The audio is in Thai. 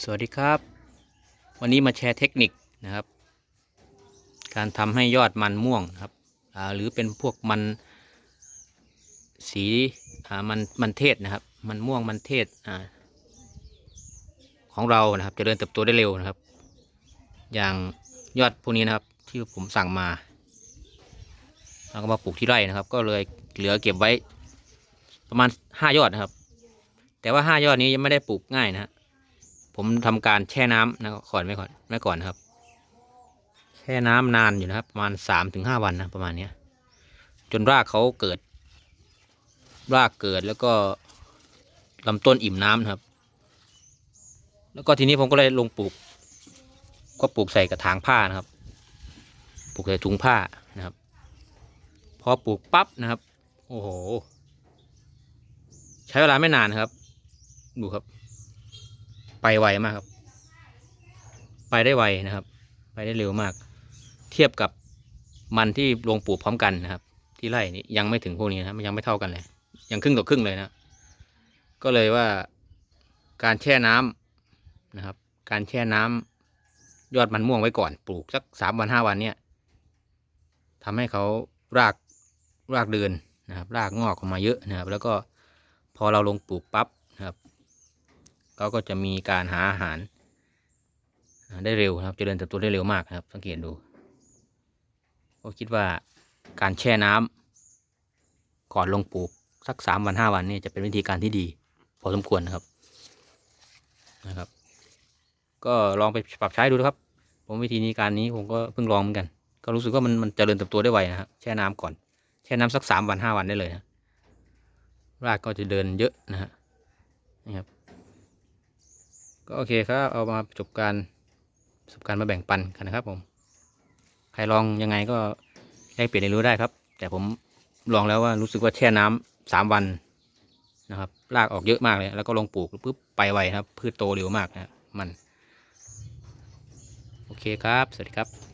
สวัสดีครับ วันนี้มาแชร์เทคนิคนะครับ การทำให้ยอดมันม่วงครับหรือเป็นพวกมันสีมันมันเทศนะครับ มันม่วงมันเทศอของเรานะครับจเจริญเติบโตได้เร็วนะครับ อย่างยอดพวกนี้นะครับที่ผมสั่งมาเราก็มาปลูกที่ไร่นะครับ ก็เลยเหลือเก็บไว้ประมาณห้ายอดนะครับ แต่ว่าห้ายอดนี้ยังไม่ได้ปลูกง่ายนะฮะ ผมทำการแช่น้ำนะก่อนไม่ก่อนไม่ก่อนนะครับ แช่น้ำนานอยู่นะครับ ประมาณสามถึงห้าวันนะประมาณเนี้ย จนรากเขาเกิด รากเกิดแล้วก็ลำต้นอิ่มน้ำนะครับ แล้วก็ทีนี้ผมก็เลยลงปลูก ก็ปลูกใส่กระถางผ้านะครับ ปลูกใส่ถุงผ้านะครับ พอปลูกปั๊บนะครับ โอ้โห ใช้เวลาไม่นานครับ ดูครับ ไปไวมากครับ ไปได้ไวนะครับ ไปได้เร็วมาก เทียบกับมันที่ลงปลูกพร้อมกันนะครับ ที่ไร่นี้ยังไม่ถึงพวกนี้นะครับยังไม่เท่ากันเลย ยังครึ่งต่อครึ่งเลยนะ ก็เลยว่าการแช่น้ำนะครับ การแช่น้ำยอดมันม่วงไว้ก่อนปลูกสักสามวันห้าวันเนี่ยทำให้เขารากรากเดินนะครับ รากงอกออกมาเยอะนะครับ แล้วก็พอเราลงปลูกปั๊บนะครับ เขาก็จะมีการหาอาหาร ได้เร็วนะครับจเจริญเติบโตได้เร็วมากครับ สังเกตดูก็คิดว่าการแช่น้ำก่อนลงปลูกสักสามวันห้าวันนี่จะเป็นวิธีการที่ดี พอสมควรนะครับนะครับ ก็ลองไปปรับใช้ดูนะครับ ผมวิธีนี้การนี้ผมก็เพิ่งลองเหมือนกัน ก็รู้สึกว่ามันมันจเจริญเติบโตได้ไวนะครับแช่น้ำก่อน แช่น้ำสักสามวันห้าวันได้เลยนะรากก็จะเดินเยอะนะฮะนี่ครับ ก็โอเคครับเอามาประสบการณ์ประสบการณ์มาแบ่งปันกันนะครับ ผม ใครลองยังไงก็แลกเปลี่ยนเรียนรู้ได้ครับ แต่ผมลองแล้วว่ารู้สึกว่าแช่น้ำสามวันนะครับรากออกเยอะมากเลย แล้วก็ลงปลูกปุ๊บไปไวครับ พืชโตเร็วมากนะมัน โอเคครับ สวัสดีครับ